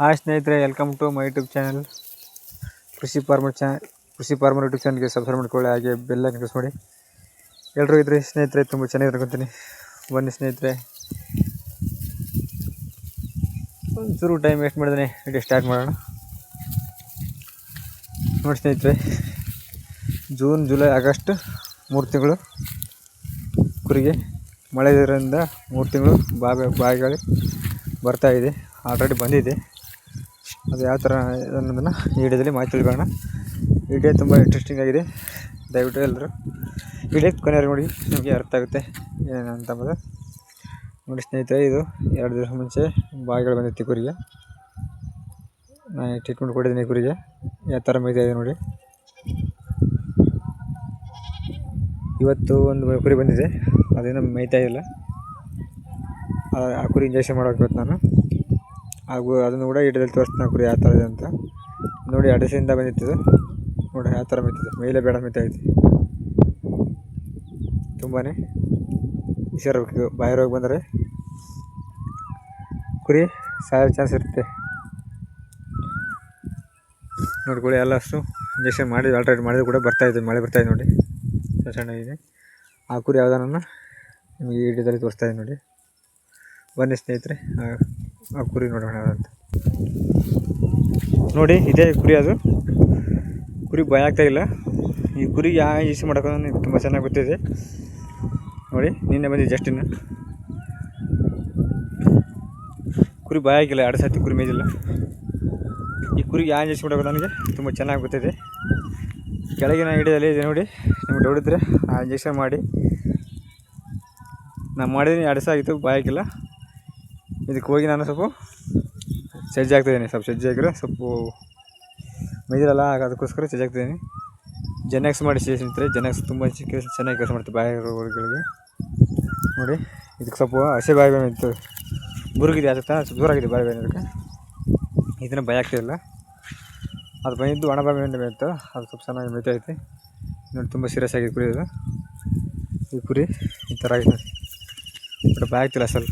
Hi ಸ್ನೇಹಿತರೆ welcome to my YouTube channel Krishi farmer channel Krishi farmer YouTube ಚಾನಲ್ಗೆ subscribe ಮಾಡ್ಕೊಳ್ಳಿ, ಹಾಗೆ ಬೆಲ್ಲ ಕ್ಲಿಕ್ ಮಾಡಿ. ಎಲ್ಲರೂ ಇದ್ರೆ ಸ್ನೇಹಿತರೆ, ತುಂಬ ಚೆನ್ನಾಗಿ ಅನ್ಕೊತೀನಿ ಬನ್ನಿ ಸ್ನೇಹಿತರೆ. ಒಂಚೂರು ಟೈಮ್ ವೇಸ್ಟ್ ಮಾಡಿದ್ರೆ ವಿಡಿಯೋ ಸ್ಟಾರ್ಟ್ ಮಾಡೋಣ. ನೋಡಿ ಸ್ನೇಹಿತರೆ ಜೂನ್ ಜುಲೈ ಆಗಸ್ಟ್ ಮೂರು ತಿಂಗಳು ಕುರಿಗೆ ಮಳೆ ಇದರಿಂದ ಮೂರು ತಿಂಗಳು ಬಾವಿ ಬಾವಿಗಳು ಬರ್ತಾ ಇದೆ. ಆಲ್ರೆಡಿ ಬಂದಿದೆ. ಅದು ಯಾವ ಥರ ಅನ್ನೋದನ್ನು ಈ ವಿಡಿಯೋದಲ್ಲಿ ಮಾಹಿತಿ ತಿಳ್ಕೊಳ್ಳೋಣ. ವಿಡಿಯೋ ತುಂಬ ಇಂಟ್ರೆಸ್ಟಿಂಗ್ ಆಗಿದೆ. ದಯವಿಟ್ಟು ಎಲ್ಲರೂ ವಿಡಿಯೋ ಕೊನೆಯವ್ರಿಗೆ ನೋಡಿ, ನಿಮಗೆ ಅರ್ಥ ಆಗುತ್ತೆ ಏನಂತ ಅಂಬೋದು ನೋಡಿ ಸ್ನೇಹಿತರೆ, ಇದು ಎರಡು ದಿವಸ ಮುಂಚೆ ಬಾವಿಗಳು ಬಂದಿತ್ತು ಕುರಿಗೆ. ನಾನು ಟ್ರೀಟ್ಮೆಂಟ್ ಕೊಟ್ಟಿದ್ದೀನಿ ಕುರಿಗೆ. ಯಾವ ಥರ ಇದೆ ನೋಡಿ. ಇವತ್ತು ಒಂದು ಕುರಿ ಬಂದಿದೆ. ಅದೇನೋ ಮೇಯ್ತಾ ಇಲ್ಲ ಆ- ಆ ಕುರಿ ಇಂಜೆಕ್ಷನ್ ಮಾಡೋಕೆ ಇವತ್ತು ನಾನು. ಹಾಗೂ ಅದನ್ನು ಕೂಡ ಹಿಡಿದಲ್ಲಿ ತೋರಿಸ್ತೀನಿ ಕುರಿ ಯಾವ ಥರ ಇದೆ ಅಂತ. ನೋಡಿ ಅಡಸೆಯಿಂದ ಬಂದಿತ್ತು ನೋಡಿ ಯಾವ ಥರ ಮೆತ್ತಿದೆ ಮೇಲೆ ಬೇಡ ಐತಿ ತುಂಬಾ ಹುಷಾರು ಬಾಯಿ ರೋಗ ಬಂದರೆ ಕುರಿ ಸಾಯೋ ಚಾನ್ಸ್ ಇರುತ್ತೆ. ನೋಡ್ಕೊಳ್ಳಿ ಎಲ್ಲ ಅಷ್ಟು ಇಂಜೆಕ್ಷನ್ ಮಾಡಿ, ಆಲ್ಟ್ರೇಟ್ ಮಾಡಿದ್ರು ಕೂಡ ಬರ್ತಾ ಇದೆ. ಮಳೆ ಬರ್ತಾ ಇದೆ ನೋಡಿ. ಸಣ್ಣ ಆ ಕುರಿ ಯಾವ್ದಾನ ನಿಮಗೆ ಈ ವಿಡಿಯೋದಲ್ಲಿ ತೋರಿಸ್ತಾ ಇದೆ ನೋಡಿ. ಬನ್ನಿ ಸ್ನೇಹಿತರೆ ಆ- ಕುರಿ ನೋಡೋಣ ಅಂತ. ನೋಡಿ, ಇದೇ ಕುರಿ ಅದು. ಕುರಿ ಭಯ ಇಲ್ಲ. ಈ ಕುರಿ ಯಾ ಈಸಿ ಮಾಡೋಕೆ ನನಗೆ ತುಂಬ ಚೆನ್ನಾಗಿ ಗೊತ್ತಿದೆ. ನೋಡಿ, ನಿನ್ನೆ ಬಂದಿದೆ ಜಸ್ಟಿನ ಕುರಿ ಭಯ ಆಗಿಲ್ಲ, ಎರಡು ಸತಿ ಕುರಿ ಮೇಜಿಲ್ಲ ಈ ಕುರಿಗೆ ಯಾ ಇಂಜೆಕ್ಷನ್ ಮಾಡೋಕೆ ನನಗೆ ತುಂಬ ಚೆನ್ನಾಗಿ ಗೊತ್ತಿದೆ. ಕೆಳಗಿನ ಹಿಡಿಯಲ್ಲಿ ಇದೆ ನೋಡಿ, ನಿಮ್ಗೆ ಇದ್ದರೆ ಆ ಇಂಜೆಕ್ಷನ್ ಮಾಡಿ. ನಾನು ಮಾಡಿದ್ದೀನಿ, ಎರಡು ಸಾಗಿತ್ತು ಭಯ ಆಗಿಲ್ಲ. ಇದಕ್ಕೆ ಹೋಗಿ ನಾನು ಸ್ವಲ್ಪ ಸಜ್ಜೆ ಆಗ್ತಿದ್ದೀನಿ ಸ್ವಲ್ಪ ಸಜ್ಜೆ ಆಗಿರೋ ಸ್ವಲ್ಪ ಮೈದಿರಲ್ಲ ಅದಕ್ಕೋಸ್ಕರ ಸಜ್ಜೆ ಆಗ್ತಿದ್ದೀನಿ ಜೆನೆಕ್ಸ್ ಮಾಡಿ ಸ್ನೇಹಿತರೆ ಜೆನೆಕ್ಸ್ ತುಂಬ ಚೆನ್ನಾಗಿ ಕೆಲಸ ಮಾಡ್ತೀವಿ ಬಾಯಿ ರೋಗಗಳಿಗೆ ನೋಡಿ, ಇದಕ್ಕೆ ಸ್ವಲ್ಪ ಹಸೆ ಬಾಯಿ ಬೇನೆ ಇತ್ತು. ಬುರುಗಿದೆ ಅದಕ್ಕೆ ಸ್ವಲ್ಪ ದೂರ ಆಗಿದೆ ಬಾಯಿ ಬೇನೆ ಅದಕ್ಕೆ ಇದನ್ನು ಭಯ ಆಗ್ತಿಲ್ಲ ಅದು ಬಂದಿದ್ದು ಒಣ ಬಾಯಿ ಬೇನೆ ಬಂತು ಅದು ಸ್ವಲ್ಪ ಚೆನ್ನಾಗಿ ಮೇಯ್ತಾ ಐತೆ ನೋಡಿ, ತುಂಬ ಸೀರಿಯಸ್ ಆಗಿದೆ ಕುರಿ ಇದು. ಈ ಕುರಿ ಈ ಥರ ಆಗಿದೆ. ಬಟ್ ಭಯ ಆಗ್ತಿಲ್ಲ ಸ್ವಲ್ಪ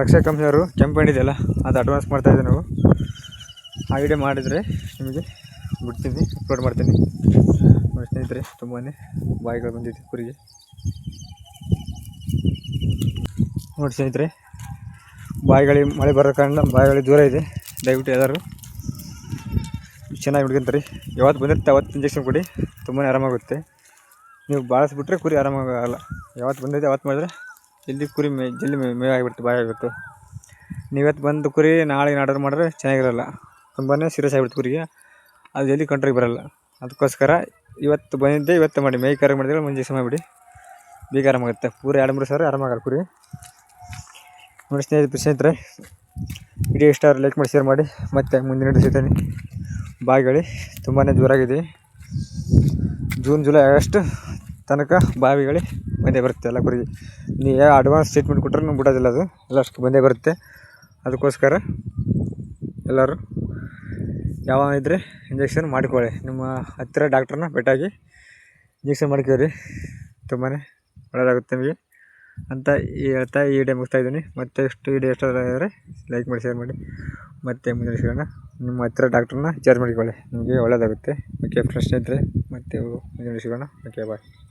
ರಕ್ಷಾ ಕಂಪ್ನಿಯವರು ಕೆಂಪು ಇದೆಯಲ್ಲ ಅದು ಅಡ್ವಾನ್ಸ್ ಮಾಡ್ತಾಯಿದ್ದೆ ನಾವು. ಆ ವಿಡಿಯೋ ಮಾಡಿದರೆ ನಿಮಗೆ ಬಿಡ್ತೀನಿ ಅಪ್ಲೋಡ್ ಮಾಡ್ತೀನಿ. ನೋಡಿ ಸ್ನೇಹಿತರೆ ತುಂಬಾ ಬಾಯಿಗಳು ಬಂದಿದೆ ಕುರಿಗೆ. ನೋಡಿ ಸ್ನೇಹಿತರೆ, ಬಾಯಿಗಳಿಗೆ ಮಳೆ ಬರೋ ಕಾರಣ ಬಾಯಿಗಳಿಗೆ ದೂರ ಇದೆ. ದಯವಿಟ್ಟು ಎಲ್ಲರೂ ಚೆನ್ನಾಗಿ ಹಿಡ್ಕೊಂತಾರೆ ಯಾವತ್ತು ಬಂದಿರುತ್ತೆ ಅವತ್ತು ಇಂಜೆಕ್ಷನ್ ಕೊಡಿ ತುಂಬಾ ಆರಾಮಾಗುತ್ತೆ. ನೀವು ಬಾಳಿಸ್ಬಿಟ್ರೆ ಕುರಿ ಆರಾಮಾಗಲ್ಲ. ಯಾವತ್ತು ಬಂದಿದೆ ಅವತ್ತು ಮಾಡಿದ್ರೆ ಜಲ್ದಿ ಕುರಿ ಮೇ, ಜಲ್ದಿ ಮೇ ಮೇವು ಆಗಿಬಿಡುತ್ತೆ ಬಾಯಿ ಆಗಿಬಿಟ್ಟು ನೀವತ್ತು ಬಂದು ಕುರಿ ನಾಳೆ ಆರ್ಡರ್ ಮಾಡಿದ್ರೆ ಚೆನ್ನಾಗಿರಲ್ಲ. ತುಂಬಾ ಸೀರಿಯಸ್ ಆಗ್ಬಿಡ್ತು ಕುರಿಗೆ. ಅದು ಜಲ್ದಿ ಕಂಟ್ರಿಗೆ ಬರಲ್ಲ. ಅದಕ್ಕೋಸ್ಕರ ಇವತ್ತು ಬಂದಿದ್ದೆ, ಇವತ್ತು ಮಾಡಿ. ಮೇಯ್ ಕರೆ ಮಾಡಿದ್ರೆ ಮುಂಜೆ ಸಮಯ ಬಿಡಿ ಬೇಗ ಆರಾಮಾಗುತ್ತೆ. ಪೂರ ಎರಡು, ಮೂರು ಸಾವಿರ ಆರಾಮಾಗಲ್ಲ ಕುರಿ. ನೋಡಿ ಸ್ನೇಹಿತರು, ಸ್ನೇಹಿತರೆ ವಿಡಿಯೋ ಇಷ್ಟ ಲೈಕ್ ಮಾಡಿ ಶೇರ್ ಮಾಡಿ. ಮತ್ತೆ ಮುಂದಿನ ಸಿಗ್ತೀನಿ. ಬಾವಿಗಳಿ ತುಂಬಾ ಜೋರಾಗಿದೆ. ಜೂನ್, ಜುಲೈ ಆಗಸ್ಟ್ ತನಕ ಬಾವಿಗಳಿ ಬಂದೇ ಬರುತ್ತೆ ಎಲ್ಲ ಕುರಿ ನೀ ಯಾವ ಅಡ್ವಾನ್ಸ್ ಟ್ರೀಟ್ಮೆಂಟ್ ಕೊಟ್ಟರು ಬಿಡೋದಿಲ್ಲ ಅದು. ಎಲ್ಲ ಅಷ್ಟು ಬಂದೇ ಬರುತ್ತೆ. ಅದಕ್ಕೋಸ್ಕರ ಎಲ್ಲರೂ ಯಾವ ಇದ್ದರೆ ಇಂಜೆಕ್ಷನ್ ಮಾಡಿಕೊಳ್ಳಿ. ನಿಮ್ಮ ಹತ್ತಿರ ಡಾಕ್ಟ್ರನ್ನ ಭೇಟಾಗಿ ಇಂಜೆಕ್ಷನ್ ಮಾಡ್ಕೊರಿ ತುಂಬಾ ಒಳ್ಳೆಯದಾಗುತ್ತೆ ನಿಮಗೆ ಅಂತ ಹೇಳ್ತಾ ಈ ವಿಡಿಯೋ ಮುಗಿಸ್ತಾ ಇದ್ದೀನಿ. ಮತ್ತೆ ಎಷ್ಟು ವಿಡಿಯೋ ಇಷ್ಟ ಲೈಕ್ ಮಾಡಿ ಶೇರ್ ಮಾಡಿ. ಮತ್ತೆ ಮುಂದಿನ ಸಿಗೋಣ ನಿಮ್ಮ ಹತ್ತಿರ ಡಾಕ್ಟ್ರನ್ನ ಚಾರ್ಜ್ ಮಾಡಿಕೊಳ್ಳಿ. ನಿಮಗೆ ಒಳ್ಳೆಯದಾಗುತ್ತೆ ಓಕೆ ಫ್ರೆಂಡ್ಸ್ ಇದ್ದರೆ ಮತ್ತೆ ಮುಂದಿನ ಸಿಗೋಣ ಓಕೆ ಬಾಯ್